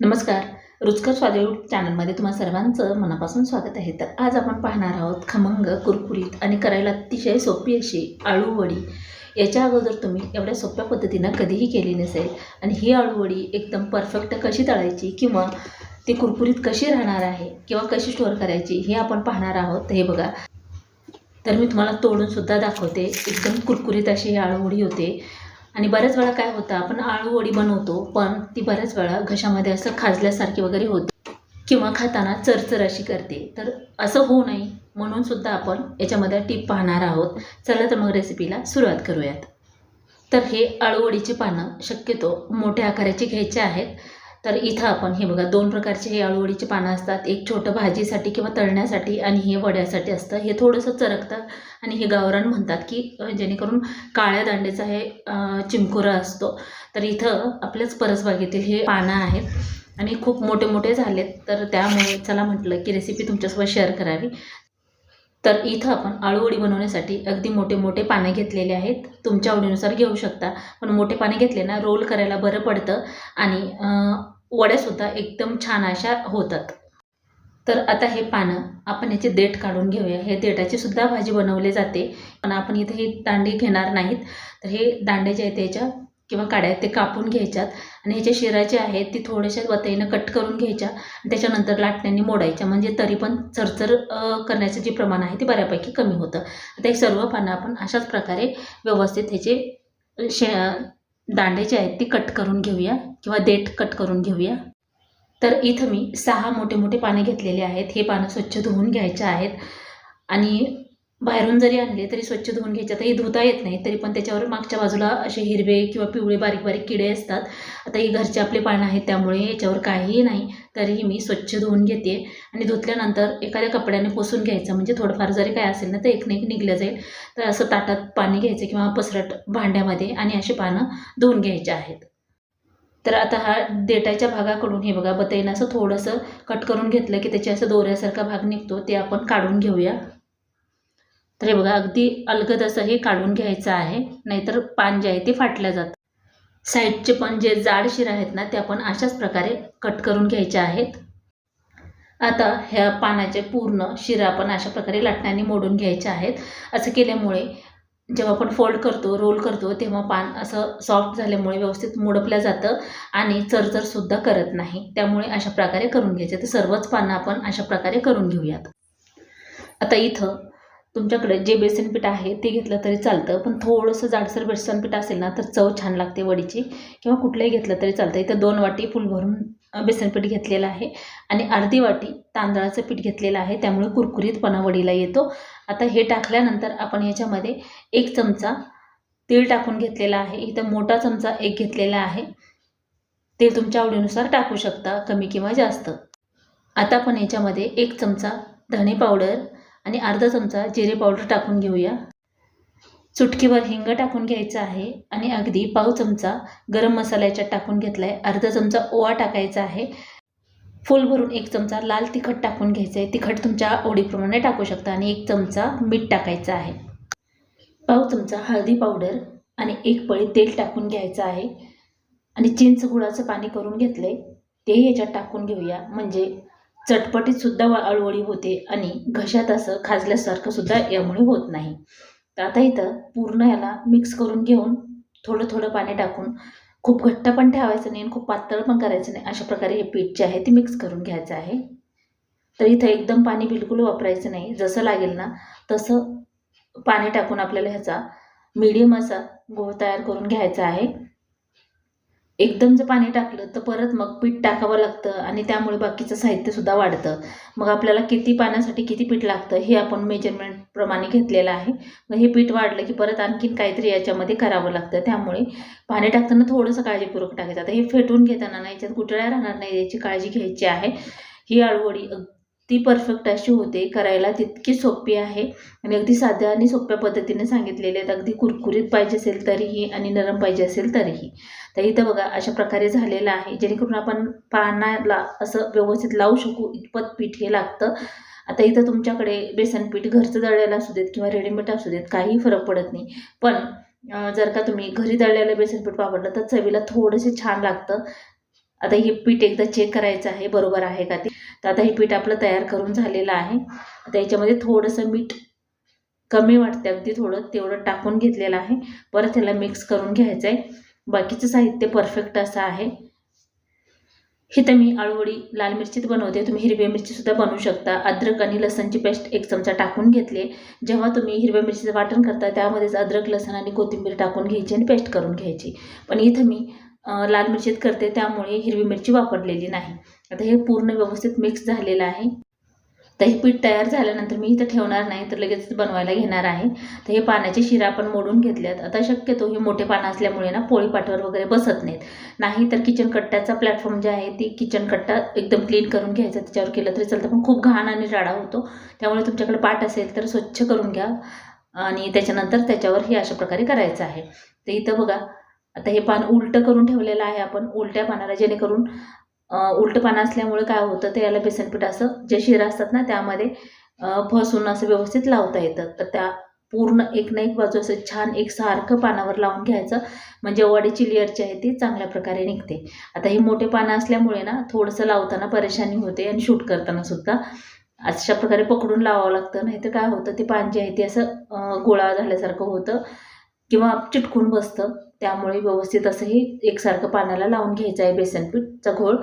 नमस्कार. रुचकर स्वाद यूट्यूब चॅनलमध्ये तुम्हा सर्वांचं मनापासून स्वागत आहे. तर आज आपण पाहणार आहोत खमंग कुरकुरीत आणि करायला अतिशय सोपी अशी आळूवडी याच्या अगोदर तुम्ही एवढ्या सोप्या पद्धतीनं कधीही केली नसेल आणि ही आळूवडी एकदम परफेक्ट कशी तळायची किंवा ती कुरकुरीत कशी राहणार आहे किंवा कशी स्टोअर करायची हे आपण पाहणार आहोत. हे बघा. तर मी तुम्हाला तोडूनसुद्धा दाखवते. एकदम कुरकुरीत अशी ही आळूवडी होते. आणि बऱ्याच वेळा काय होतं आपण आळू वडी बनवतो पण ती बऱ्याच वेळा घशामध्ये असं खाजल्यासारखी वगैरे होते. किंवा खाताना चरचर अशी करते. तर असं होऊ नये म्हणून सुद्धा आपण याच्यामध्ये टीप पाहणार आहोत. चला तर मग रेसिपीला सुरुवात करूयात. तर हे आळूवडीची पानं शक्यतो मोठ्या आकाराची घ्यायची आहेत. तर इथं आपण हे बघा दोन प्रकारचे हे आळूवडीचे पानं असतात. एक छोटं भाजीसाठी किंवा तळण्यासाठी आणि हे वड्यासाठी असतं. हे थोडंसं चरकतं आणि हे गावरान म्हणतात की जेणेकरून काळ्या दांडेचा हे चिमकुरा असतो. तर इथं आपल्याच परसबागेतील हे पानं आहेत आणि खूप मोठे मोठे झालेत. तर त्यामुळे चला म्हटलं की रेसिपी तुमच्यासोबत शेअर करावी. तर इथं आपण आळूवडी बनवण्यासाठी अगदी मोठे मोठे पानं घेतलेले आहेत. तुमच्या आवडीनुसार घेऊ शकता. पण मोठे पाने घेतले ना रोल करायला बरं पडतं आणि वड्यासुद्धा एकदम छान अशा होतात. तर आता हे पानं आपण याचे देठ काढून घेऊया. हे देठाची सुद्धा भाजी बनवली जाते. पण आपण इथे हे दांडे घेणार नाहीत. तर हे दांडे जे आहेत त्याच्या किंवा काड्या आहेत ते कापून घ्यायच्यात. आणि ह्याच्या शिरा जे आहेत ती थोड्याशा वतईनं कट करून घ्यायच्या. आणि त्याच्यानंतर लाटण्याने मोडायच्या. म्हणजे तरी पण चरचर करण्याचं जे प्रमाण आहे ते बऱ्यापैकी कमी होतं. आता हे सर्व पानं आपण अशाच प्रकारे व्यवस्थित ह्याचे शे दांडे जे आहेत ते कट करून घेऊया किंवा देठ कट करून घेऊया. तर इथं मी सहा मोठे मोठे पाने घेतलेले आहेत. हे पानं स्वच्छ धुवून घ्यायचे आहेत. आणि बाहेरून जरी आणले तरी स्वच्छ धुवून घ्यायचे. आता हे धुता येत नाही तरी पण त्याच्यावर मागच्या बाजूला असे हिरवे किंवा पिवळे बारीक बारीक किडे असतात. आता ही घरचे आपले पानं आहेत त्यामुळे याच्यावर काहीही नाही. तरीही मी स्वच्छ धुवून घेते. आणि धुतल्यानंतर एखाद्या कपड्याने पुसून घ्यायचं म्हणजे थोडंफार जरी काय असेल ना तर एक नाही निघलं जाईल. तर असं ताटात पाणी घ्यायचं किंवा पसरट भांड्यामध्ये आणि असे पानं धुवून घ्यायचे आहेत. तर आता हा देटाच्या भागाकडून हे बघा बतईनं असं थोडंसं कट करून घेतलं की त्याच्या असं दोऱ्यासारखा भाग निघतो ते आपण काढून घेऊया. तर हे बघा अगदी अलगद असं हे काढून घ्यायचं आहे नाहीतर पान जे आहे ते फाटल्या जातं. साईडचे पण जे जाड शिरा आहेत ना ते पण अशाच प्रकारे कट करून घ्यायच्या आहेत. आता ह्या पानाचे पूर्ण शिरा पण अशा प्रकारे लाटण्याने मोडून घ्यायचे आहेत. असं केल्यामुळे जेव्हा आपण फोल्ड करतो रोल करतो तेव्हा पान असं सॉफ्ट झाल्यामुळे व्यवस्थित मोडपलं जातं आणि चरचरसुद्धा करत नाही. त्यामुळे अशा प्रकारे करून घ्यायचे. तर सर्वच पानं आपण अशा प्रकारे करून घेऊयात. आता इथं तुमच्याकडे जे बेसन पीठ आहे ते घेतलं तरी चालतं पण थोडंसं जाडसर बेसन पीठ असेल ना तर चव छान लागते वडीची. किंवा कुठलंही घेतलं तरी चालतं. इथं दोन वाटी फुल भरून बेसनपीठ बेसन पीठ घेतलेलं आहे. आणि अर्धी वाटी तांदळाचं पीठ घेतलेलं आहे. त्यामुळे कुरकुरीतपणा वडीला येतो. आता हे टाकल्यानंतर आपण याच्यामध्ये एक चमचा तीळ टाकून घेतलेला आहे. इथं मोठा चमचा एक घेतलेला आहे. तेल तुमच्या आवडीनुसार टाकू शकता कमी किंवा जास्त. आता आपण याच्यामध्ये एक चमचा धणे पावडर आणि अर्धा चमचा जिरे पावडर टाकून घेऊया. चुटकीवर हिंग टाकून घ्यायचं आहे आणि अगदी पाव चमचा गरम मसाला याच्यात टाकून घेतला आहे अर्धा चमचा ओवा टाकायचा आहे. फुल भरून एक चमचा लाल तिखट टाकून घ्यायचं आहे तिखट तुमच्या आवडीप्रमाणे टाकू शकता आणि एक चमचा मीठ टाकायचं आहे. पाव चमचा हळदी पावडर आणि एक पळी तेल टाकून घ्यायचं आहे. आणि चिंच गुळाचं पाणी करून घेतलं आहे तेही याच्यात टाकून घेऊया. म्हणजे चटपटीतसुद्धा अळवळी होते आणि घशात असं खाजल्यासारखं सुद्धा यामुळे होत नाही. तर आता इथं पूर्ण याला मिक्स करून घेऊन थोडं थोडं पाणी टाकून खूप घट्ट पण ठेवायचं नाही आणि खूप पातळ पण करायचं नाही अशा प्रकारे हे पीठ जे आहे ते मिक्स करून घ्यायचं आहे. तर इथं एकदम पाणी बिलकुल वापरायचं नाही. जसं लागेल ना तसं पाणी टाकून आपल्याला ह्याचा मीडियम असा गोळ तयार करून घ्यायचा आहे. एकदम जर पाणी टाकलं तर परत मग पीठ टाकावं लागतं आणि त्यामुळे बाकीचं साहित्यसुद्धा वाढतं. मग आपल्याला किती पाण्यासाठी किती पीठ लागतं हे आपण मेजरमेंटप्रमाणे घेतलेलं आहे. मग हे पीठ वाढलं की परत आणखीन काहीतरी याच्यामध्ये करावं लागतं. त्यामुळे पाणी टाकताना थोडंसं काळजीपूर्वक टाकायचं. आता हे फेटून घेताना ना याच्यात गुटळ्या राहणार नाही याची काळजी घ्यायची आहे. ही आळूवडी ती परफेक्ट अशी होते. करायला तितकी सोपी आहे. आणि अगदी साध्या आणि सोप्या पद्धतीने सांगितलेले आहेत. अगदी कुरकुरीत पाहिजे असेल तरीही आणि नरम पाहिजे असेल तरीही. तर इथं बघा अशा प्रकारे झालेलं आहे. जेणेकरून आपण पानाला असं व्यवस्थित लावू शकू. इतपत पीठ हे लागतं. आता इथं तुमच्याकडे बेसन पीठ घरचं दळलेलं असू देत किंवा रेडीमेड असू देत काहीही फरक पडत नाही. पण जर का तुम्ही घरी दळलेलं बेसनपीठ वापरलं तर चवीला थोडंसे छान लागतं. आता हे पीठ एकदा चेक करायचं आहे बरोबर आहे का ते? तर आता हे पीठ आपलं तयार करून झालेलं आहे. आता याच्यामध्ये थोडंसं मीठ कमी वाटते अगदी थोडं तेवढं टाकून घेतलेलं आहे. परत ह्याला मिक्स करून घ्यायचं आहे बाकीचं साहित्य परफेक्ट असं आहे. इथं मी आळूवडी लाल मिरचीत बनवते. तुम्ही हिरव्या मिरचीसुद्धा बनवू शकता. अद्रक आणि लसणची पेस्ट एक चमचा टाकून घेतली. जेव्हा तुम्ही हिरव्या मिरचीचं वाटण करता त्यामध्येच अद्रक लसण आणि कोथिंबीर टाकून घ्यायची आणि पेस्ट करून घ्यायची. पण इथं मी लाल मिरचीत करते त्यामुळे हिरवी मिरची वापरलेली नाही. आता हे पूर्ण व्यवस्थित मिक्स झालेलं आहे. तर हे पीठ तयार झाल्यानंतर मी इथं ठेवणार नाही तर लगेच बनवायला घेणार आहे. तर हे पाण्याचे शिरा आपण मोडून घेतल्यात. आता शक्यतो हे मोठे पानं असल्यामुळे ना पोळीपाठावर वगैरे बसत नाहीत. नाही तर किचन कट्ट्याचा प्लॅटफॉर्म जे आहे ती किचन कट्टा एकदम क्लीन करून घ्यायचा. त्याच्यावर केलं तरी चालतं. पण खूप घाण आणि राडा होतो. त्यामुळे तुमच्याकडे पाट असेल तर स्वच्छ करून घ्या. आणि त्याच्यानंतर त्याच्यावर हे अशा प्रकारे करायचं आहे. तर इथं बघा आता हे पान उलटं करून ठेवलेलं आहे आपण उलट्या पानाला जेणेकरून उलटं पानं असल्यामुळे काय होतं ते याला बेसनपीठ असं जे शिरा असतात ना त्यामध्ये फसून असं व्यवस्थित लावता येतं. तर त्या पूर्ण एक ना एक बाजू असं छान एक सारखं पानावर लावून घ्यायचं. म्हणजे वडीची लेअरची आहे ती चांगल्या प्रकारे निघते. आता ही मोठे पानं असल्यामुळे ना थोडंसं लावताना परेशानी होते आणि शूट करताना सुद्धा. अशा प्रकारे पकडून लावावं लागतं. नाही तर काय होतं ते पान जे आहे ते असं गोळा झाल्यासारखं होतं किंवा चिटकून बसतं. त्यामुळे व्यवस्थित असंही एकसारखं पाण्याला लावून घ्यायचं आहे बेसनपीठचा घोळ.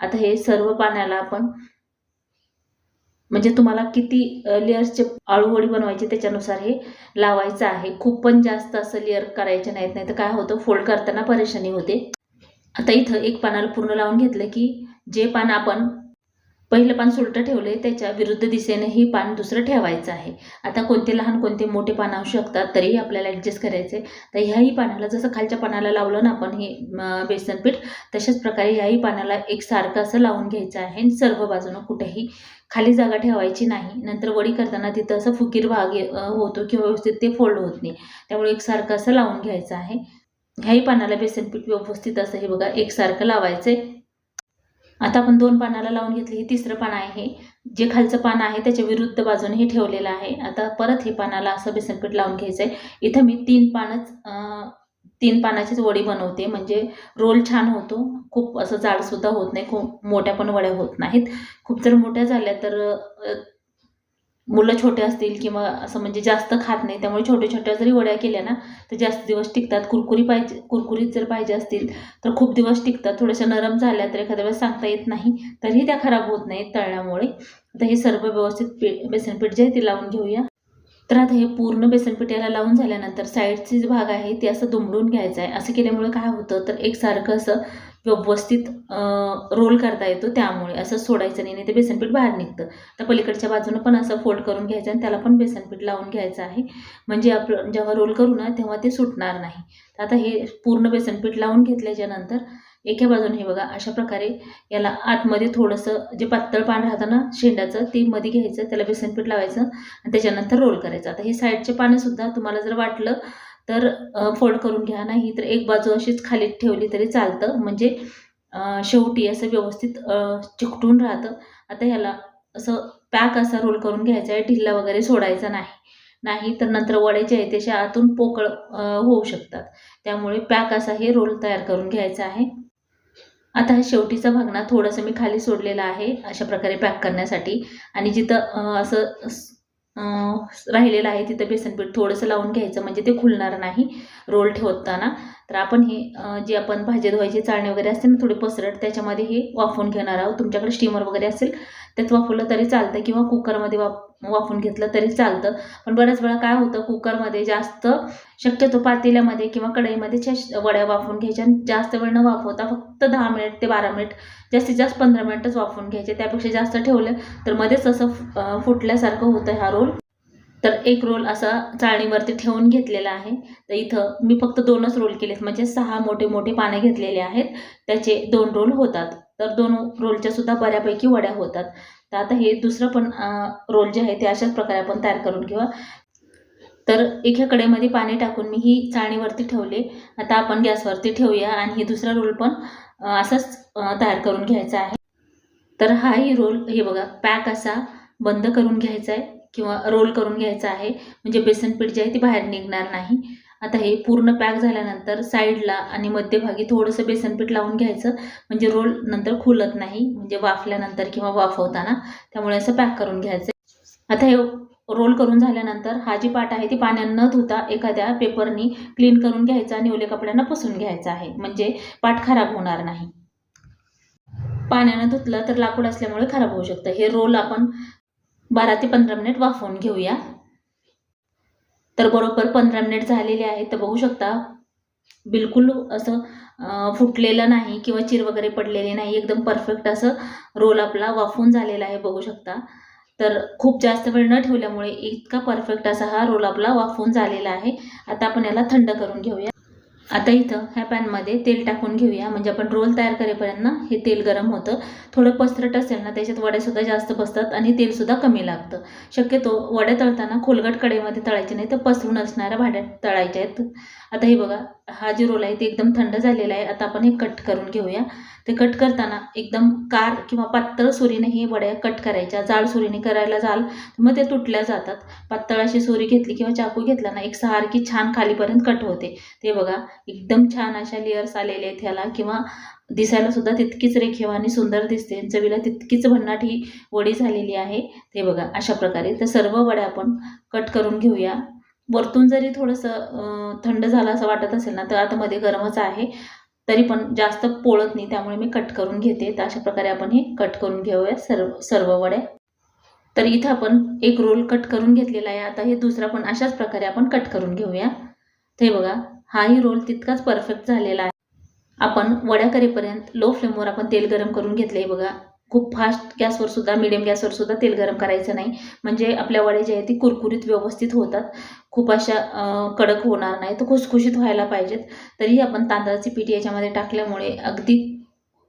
आता हे सर्व पाण्याला आपण म्हणजे तुम्हाला किती लेअर्सचे आळूवडी बनवायची त्याच्यानुसार हे लावायचं आहे. खूप पण जास्त असं लेअर करायचे नाहीत नाही तर काय होतं फोल्ड करताना परेशानी होते. आता इथं एक पानाला पूर्ण लावून घेतलं की जे पान आपण पहिलं पान सुलटं ठेवले त्याच्या विरुद्ध दिशेने ही पान दुसरं ठेवायचं आहे. आता कोणते लहान कोणते मोठे पान असू शकतात तरीही आपल्याला ॲडजस्ट करायचे तर ह्याही पानाला जसं खालच्या पानाला लावलं ना आपण हे बेसनपीठ तशाच प्रकारे ह्याही पानाला एकसारखं असं लावून घ्यायचं आहे. आणि सर्व बाजूनं कुठेही खाली जागा ठेवायची नाही. नंतर वडी करताना तिथं असं फुकीर भाग होतो किंवा व्यवस्थित ते फोल्ड होत नाही. त्यामुळे एकसारखं असं लावून घ्यायचं आहे. ह्याही पानाला बेसनपीठ व्यवस्थित असं हे बघा एकसारखं लावायचं आहे आता आपण दोन पानाला लावून घेतले हे तिसरं पान आहे. जे खालचं पान आहे त्याच्या विरुद्ध बाजूने हे ठेवलेलं आहे. आता परत हे पानाला असं बेसनपीठ लावून घ्यायचं आहे इथं मी तीन पानच तीन पानाचीच वडी बनवते. म्हणजे रोल छान होतो. खूप असं जाडसुद्धा होत नाही. खूप मोठ्या पण वड्या होत नाहीत. खूप जर मोठ्या झाल्या तर मुलं छोटे असतील किंवा असं म्हणजे जास्त खात नाही त्यामुळे छोट्या छोट्या जरी वड्या केल्या ना तर जास्त दिवस टिकतात. कुरकुरी पाहिजे कुरकुरीत जर पाहिजे असतील तर खूप दिवस टिकतात. थोड्याशा नरम झाल्या तर एखाद्या वेळेस सांगता येत नाही तरीही त्या खराब होत नाहीत तळल्यामुळे. आता हे सर्व व्यवस्थित पीठ बेसनपीठ जे आहे ते लावून घेऊया. तर आता हे पूर्ण बेसनपीठ याला लावून झाल्यानंतर साईडचे जे भाग आहे ते असं दुमडून घ्यायचं आहे. असं केल्यामुळे काय होतं? तर एकसारखं असं व्यवस्थित रोल करता येतो त्यामुळे. असं सोडायचं नाही नाही ते बेसनपीठ बाहेर निघतं. तर पलीकडच्या बाजूनं पण असं फोल्ड करून घ्यायचं आणि त्याला पण बेसनपीठ लावून घ्यायचं आहे. म्हणजे आपलं जेव्हा रोल करू ना तेव्हा ते सुटणार नाही. तर आता हे पूर्ण बेसनपीठ लावून घेतल्याच्या नंतर एका बाजूने हे बघा अशा प्रकारे याला आतमध्ये थोडंसं जे पातळ पान राहतं ना शेंडाचं ते मध्ये घ्यायचं त्याला बेसनपीठ लावायचं आणि त्याच्यानंतर रोल करायचं. आता हे साईडचे पानंसुद्धा तुम्हाला जर वाटलं तर फोल्ड करून घ्या. नाही तर एक बाजू अशीच खाली ठेवली तरी चालतं. म्हणजे शेवटी असं व्यवस्थित चिकटून राहतं. आता ह्याला असं पॅक असा रोल करून घ्यायचा आहे. ढिल्ला वगैरे सोडायचा नाही. नाही तर नंतर वड्याचे आहे त्याच्या आतून पोकळ होऊ शकतात. त्यामुळे पॅक असा हे रोल तयार करून घ्यायचा आहे. आता हा शेवटीचा भाग ना थोडंसं मी खाली सोडलेला आहे. अशा प्रकारे पॅक करण्यासाठी. आणि जिथं असं राहिलेलं आहे तिथं बेसनपीठ थोडंसं लावून घ्यायचं म्हणजे ते खुलणार नाही रोल ठेवताना. तर आपण हे जे आपण भाजी धुवायची चाळणी वगैरे असते ना थोडी पसरट त्याच्यामध्ये हे वाफवून घेणार आहोत. तुमच्याकडे स्टीमर वगैरे असेल त्यात वाफवलं तरी चालतं किंवा कुकरमध्ये वाफ वाफून घेतलं तरी चालतं. पण बऱ्याच वेळा काय होतं कुकरमध्ये जास्त शक्यतो पातेल्यामध्ये किंवा कढईमध्ये वड्या वाफवून घ्यायच्या आणि जास्त वेळ न वाफवता फक्त दहा मिनिट ते बारा मिनिट जास्तीत जास्त पंधरा मिनिटच वाफून घ्यायचे. त्यापेक्षा जास्त ठेवलं तर मध्येच असं फुटल्यासारखं होतं हा रोल. तर एक रोल असा चाळणीवरती ठेवून घेतलेला आहे. तर इथं मी फक्त दोनच रोल केलेत. म्हणजे सहा मोठे मोठे पाने घेतलेले आहेत. त्याचे दोन रोल होतात. तर दोन रोलच्या सुद्धा बऱ्यापैकी वड्या होतात. तर आता हे दुसरं पण रोल जे आहे ते अशाच प्रकारे आपण तयार करून घेऊया तर एका कडेमध्ये पाणी टाकून मी ही चाळणीवरती ठेवले. आता आपण गॅसवरती ठेवूया आणि हे दुसरा रोल पण असाच तयार करून घ्यायचा आहे. तर हाही रोल हे बघा पॅक असा बंद करून घ्यायचा आहे किंवा रोल करून घ्यायचा आहे. म्हणजे बेसन पीठ जे आहे ते बाहेर निघणार नाही. आता हे पूर्ण पॅक झाल्यानंतर साईडला आणि मध्यभागी थोडंसं बेसनपीठ लावून घ्यायचं. म्हणजे रोल नंतर खुलत नाही म्हणजे वाफल्यानंतर किंवा वाफवताना. त्यामुळे असं पॅक करून घ्यायचं. आता हे रोल करून झाल्यानंतर हा जी पाट आहे ती पाण्यानं न धुता एखाद्या पेपरनी क्लीन करून घ्यायचा आणि ओल्या कपड्यांना पुसून घ्यायचा आहे. म्हणजे पाट खराब होणार नाही. पाण्यानं धुतलं तर लाकूड असल्यामुळे खराब होऊ शकतं. हे रोल आपण बारा ते पंधरा मिनिट वाफवून घेऊया. तर बरोबर पंधरा मिनिट झालेले आहेत. तर बघू शकता बिलकुल असं फुटलेलं नाही किंवा चिर वगैरे पडलेले नाही. एकदम परफेक्ट असं रोल आपला वाफून झालेला आहे बघू शकता. तर खूप जास्त वेळ न ठेवल्यामुळे इतका परफेक्ट असा हा रोल आपला वाफून झालेला आहे. आता आपण याला थंड करून घेऊया. आता इथं ह्या पॅनमध्ये तेल टाकून घेऊया. म्हणजे आपण रोल तयार करेपर्यंत ना हे तेल गरम होतं. थोडं पसरट असेल ना त्याच्यात वड्यासुद्धा जास्त बसतात आणि तेलसुद्धा कमी लागतं. शक्यतो वड्या तळताना खोलगट कडेमध्ये तळायचे नाही तर पसरून असणाऱ्या भाड्यात तळायच्या आहेत. आता हे बघा हा जी रोल आहे ते एकदम थंड झालेला आहे. आता आपण हे कट करून घेऊया. ते कट करताना एकदम कार किंवा पातळ सुरीने हे वड्या कट करायच्या. जाड सुरीने करायला जाल मग ते तुटल्या जातात. पातळ अशी सुरी घेतली किंवा चाकू घेतला ना एक सारखी छान खालीपर्यंत कट होते. ते बघा एकदम छान अशा लेअर्स आलेले आहेत ह्याला. किंवा दिसायला सुद्धा तितकीच रेखीव आणि सुंदर दिसते. चवीला तितकीच भन्नाट ही वडी झालेली आहे. ते बघा अशा प्रकारे. तर सर्व वड्या आपण कट करून घेऊया. वरतून जरी थोडंसं थंड झालं असं वाटत असेल ना तर आता मध्ये गरमच आहे. तरी पण जास्त पोळत नाही त्यामुळे मी कट करून घेते. तर अशा प्रकारे आपण हे कट करून घेऊया सर्व सर्व वड्या तर इथं आपण एक रोल कट करून घेतलेला आहे. आता हे दुसरा पण अशाच प्रकारे आपण कट करून घेऊया. ते बघा हाही रोल तितकाच परफेक्ट झालेला आहे. आपण वड्या करेपर्यंत लो फ्लेमवर आपण तेल गरम करून घेतलं आहे बघा. खूप फास्ट गॅसवर सुद्धा मिडियम गॅसवर सुद्धा तेल गरम करायचं नाही. म्हणजे आपल्या वड्या ज्या आहेत ती कुरकुरीत व्यवस्थित होतात. खूप अशा कडक होणार नाही तर खुसखुशीत व्हायला पाहिजेत. तरीही आपण तांदळाची पीठ याच्यामध्ये टाकल्यामुळे अगदी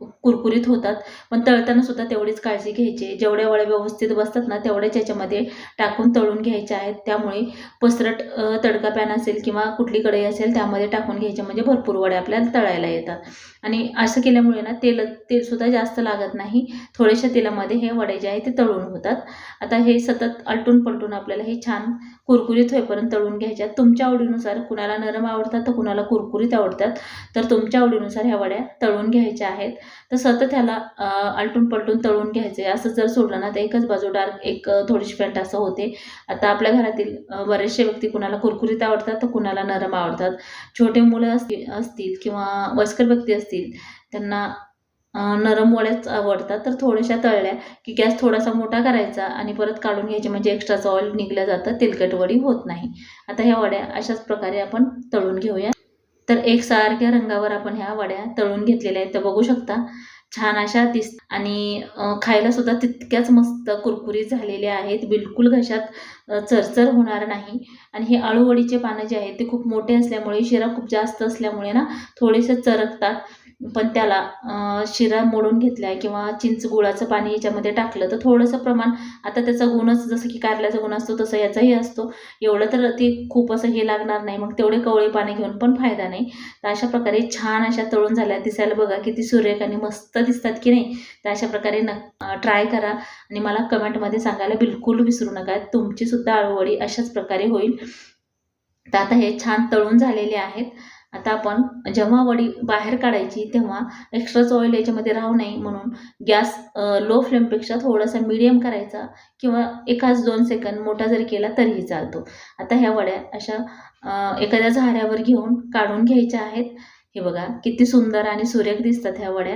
कुरकुरीत होतात. पण तळताना सुद्धा तेवढीच काळजी घ्यायची. जेवढ्या वड्या व्यवस्थित बसतात ना तेवढ्याच याच्यामध्ये टाकून तळून घ्यायच्या आहेत. त्यामुळे पसरट तडका पॅन असेल किंवा कुठली कढई असेल त्यामध्ये टाकून घ्यायच्या म्हणजे भरपूर वड्या आपल्याला तळायला येतात. आणि असं केल्यामुळे ना तेल तेलसुद्धा जास्त लागत नाही. थोड्याशा तेलामध्ये हे वडे जे आहे ते तळून होतात. आता हे सतत आलटून पलटून आपल्याला हे छान कुरकुरीत होईपर्यंत तळून घ्यायच्या तुमच्या आवडीनुसार कुणाला नरम आवडतात तर कुणाला कुरकुरीत आवडतात. तर तुमच्या आवडीनुसार ह्या वड्या तळून घ्यायच्या आहेत. तर सतत ह्याला आलटून पलटून तळून घ्यायचे. असं जर सोडलं ना तर एकच बाजू डार्क एक थोडीशी फेंट असं होते. आता आपल्या घरातील बरेचसे व्यक्ती कुणाला कुरकुरीत आवडतात तर कुणाला नरम आवडतात. छोटे मुलं असतील असतील किंवा वयस्कर व्यक्ती असतील त्यांना नरम वड्याच आवडतात तर थोड्याशा तळल्या की गॅस थोडासा मोठा करायचा आणि परत काढून घ्यायचे. म्हणजे एक्स्ट्राचं ऑइल निघलं जातं तेलकट वडी होत नाही. आता ह्या वड्या अशाच प्रकारे आपण तळून घेऊया. तर एकसारख्या रंगावर आपण ह्या वड्या तळून घेतलेल्या आहेत. तर बघू शकता छान अशा दिस आणि खायला सुद्धा तितक्याच मस्त कुरकुरीत झालेल्या आहेत. बिलकुल घशात चरचर होणार नाही. आणि हे आळूवडीचे पानं जे आहेत ते खूप मोठे असल्यामुळे शिरा खूप जास्त असल्यामुळे ना थोडेसे चरकतात. पण त्याला शिरा मोडून घेतल्या किंवा चिंच गुळाचं पाणी याच्यामध्ये टाकलं तर थोडंसं प्रमाण आता त्याचा गुणच जसं की कारल्याचा गुण असतो तसं याचाही असतो. एवढं तर ती खूप असं हे लागणार नाही मग तेवढे कवळे पाणी घेऊन पण फायदा नाही. तर अशा प्रकारे छान अशा तळून झाल्या दिसायला बघा किती सुरेख आणि मस्त दिसतात की नाही. तर अशा प्रकारे न ट्राय करा आणि मला कमेंटमध्ये सांगायला बिलकुल विसरू नका. तुमचीसुद्धा आळूवडी अशाच प्रकारे होईल. तर आता हे छान तळून झालेले आहेत. आता आपण जेव्हा वडी बाहेर काढायची तेव्हा एक्स्ट्राच ऑइल याच्यामध्ये राहू नये म्हणून गॅस लो फ्लेमपेक्षा थोडासा मिडियम करायचा किंवा एकाच दोन सेकंद मोठा जरी केला तरीही चालतो. आता ह्या वड्या अशा एखाद्या झाऱ्यावर घेऊन काढून घ्यायच्या आहेत. हे बघा किती सुंदर आणि सुरेख दिसतात ह्या वड्या.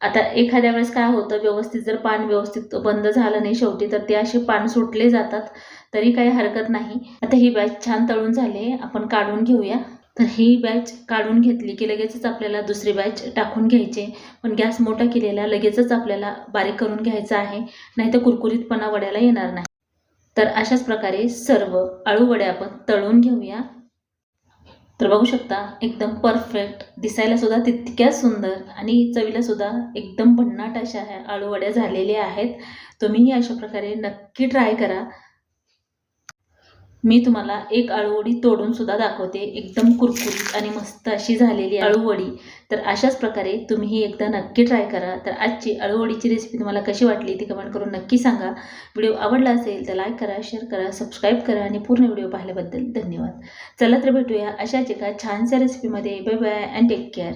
आता एखाद्या वेळेस काय होतं व्यवस्थित जर पान व्यवस्थित बंद झालं नाही शेवटी तर ते असे पान सुटले जातात. तरी काही हरकत नाही. आता ही बॅच छान तळून झाली आपण काढून घेऊया. तर ही बॅच काढून घेतली की लगेचच आपल्याला दुसरी बॅच टाकून घ्यायचे. पण गॅस मोठा केलेला लगेचच आपल्याला बारीक करून घ्यायचा आहे. नाही तर कुरकुरीतपणा वड्याला येणार नाही. तर अशाच प्रकारे सर्व आळू वड्या आपण तळून घेऊया. तर बघू शकता एकदम परफेक्ट दिसायला सुद्धा तितक्याच सुंदर आणि चवीला सुद्धा एकदम भन्नाट अशा ह्या आळू वड्या झालेल्या आहेत. तुम्हीही अशा प्रकारे नक्की ट्राय करा. मी तुम्हाला एक आळूवडी तोडून सुद्धा दाखवते. एकदम कुरकुरीत आणि मस्त अशी झालेली आळूवडी. तर अशाच प्रकारे तुम्ही एकदा नक्की ट्राय करा. तर आजची आळूवडीची रेसिपी तुम्हाला कशी वाटली ती कमेंट करून नक्की सांगा. व्हिडिओ आवडला असेल तर लाईक करा शेअर करा सबस्क्राईब करा आणि पूर्ण व्हिडिओ पाहिल्याबद्दल धन्यवाद. चला तर भेटूया अशाच एका छानशा रेसिपीमध्ये bye bye and take care